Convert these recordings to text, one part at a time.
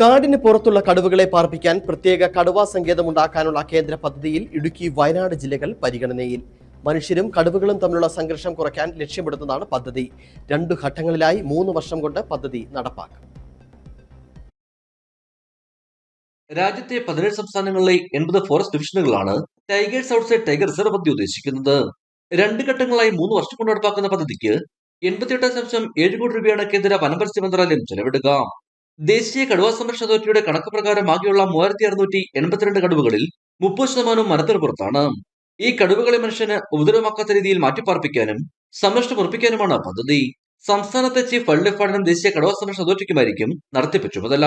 കാടിന് പുറത്തുള്ള കടുവകളെ പാർപ്പിക്കാൻ പ്രത്യേക കടുവാ സങ്കേതമുണ്ടാക്കാനുള്ള കേന്ദ്ര പദ്ധതിയിൽ ഇടുക്കി വയനാട് ജില്ലകൾ പരിഗണനയിൽ. മനുഷ്യരും കടുവകളും തമ്മിലുള്ള സംഘർഷം കുറയ്ക്കാൻ ലക്ഷ്യമിടുന്നതാണ് പദ്ധതി. രണ്ടു ഘട്ടങ്ങളിലായി മൂന്ന് വർഷം കൊണ്ട് പദ്ധതി നടപ്പാക്കും. രാജ്യത്തെ പതിനേഴ് സംസ്ഥാനങ്ങളിലെ എൺപത് ഫോറസ്റ്റ് ഡിവിഷനുകളാണ് ടൈഗേഴ്സ് ഔട്ട്സൈഡ് ടൈഗർ റിസർവ് പദ്ധതി ഉദ്ദേശിക്കുന്നത്. രണ്ട് ഘട്ടങ്ങളായി മൂന്ന് വർഷം കൊണ്ട് നടപ്പാക്കുന്ന പദ്ധതിക്ക് എൺപത്തിയെട്ട് ദശാംശം ഏഴ് കോടി രൂപയാണ് കേന്ദ്ര വനപരിസ്ഥിതി മന്ത്രാലയം ചെലവിടുക. ദേശീയ കടുവാ സംരക്ഷണ അതോറിറ്റിയുടെ കണക്ക് പ്രകാരം ആകെയുള്ള മൂവായിരത്തി അറുന്നൂറ്റി എൺപത്തിരണ്ട് കടുവകളിൽ മുപ്പത് ശതമാനവും മരത്തിന് പുറത്താണ്. ഈ കടുവകളെ മനുഷ്യന് ഉപദ്രവമാക്കാത്ത രീതിയിൽ മാറ്റിപ്പാർപ്പിക്കാനും സംരക്ഷണം ഉറപ്പിക്കാനുമാണ് പദ്ധതി. സംസ്ഥാനത്തെ ചീഫ് വൈൽഡ് ലൈഫ് വാർഡനും ദേശീയ കടുവ സംരക്ഷണ അതോറിറ്റിക്കുമായിരിക്കും നടത്തിപ്പ് ചുമതല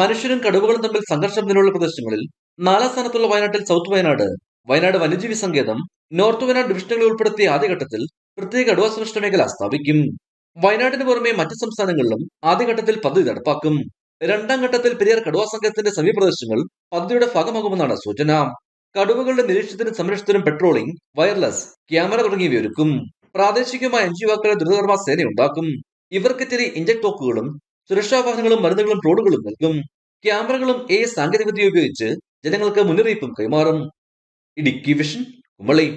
മനുഷ്യരും കടുവകളും തമ്മിൽ സംഘർഷം നിലവിലുള്ള പ്രദേശങ്ങളിൽ നാലാം സ്ഥാനത്തുള്ള വയനാട്ടിൽ സൗത്ത് വയനാട് വയനാട് വന്യജീവി സങ്കേതം നോർത്ത് വയനാട് ഡിവിഷനുകളിൽ ഉൾപ്പെടുത്തിയ ആദ്യഘട്ടത്തിൽ പ്രത്യേക കടുവ സംരക്ഷണ മേഖല സ്ഥാപിക്കും. വയനാടിന് പുറമെ മറ്റു സംസ്ഥാനങ്ങളിലും ആദ്യഘട്ടത്തിൽ പദ്ധതി നടപ്പാക്കും. രണ്ടാം ഘട്ടത്തിൽ പെരിയാർ കടുവാ സംഘത്തിന്റെ സമീപ്രദേശങ്ങൾ പദ്ധതിയുടെ ഭാഗമാകുമെന്നാണ് സൂചന. കടുവകളുടെ നിരീക്ഷണത്തിനും സംരക്ഷണത്തിനും പെട്രോളിംഗ് വയർലെസ് ക്യാമറ തുടങ്ങിയവ ഒരുക്കും. പ്രാദേശികമായ എൻജിഒക്കളെ ദുരിതകർമ്മ സേനയുണ്ടാക്കും ഇവർക്കെതിരെ ഇഞ്ചക്ട് തോക്കുകളും സുരക്ഷാ വാഹനങ്ങളും മരുന്നുകളും റോഡുകളും നൽകും. ക്യാമറകളും എ സാങ്കേതികവിദ്യ ഉപയോഗിച്ച് ജനങ്ങൾക്ക് മുന്നറിയിപ്പും കൈമാറും. ഇടുക്കി വിഷൻ കുമളി.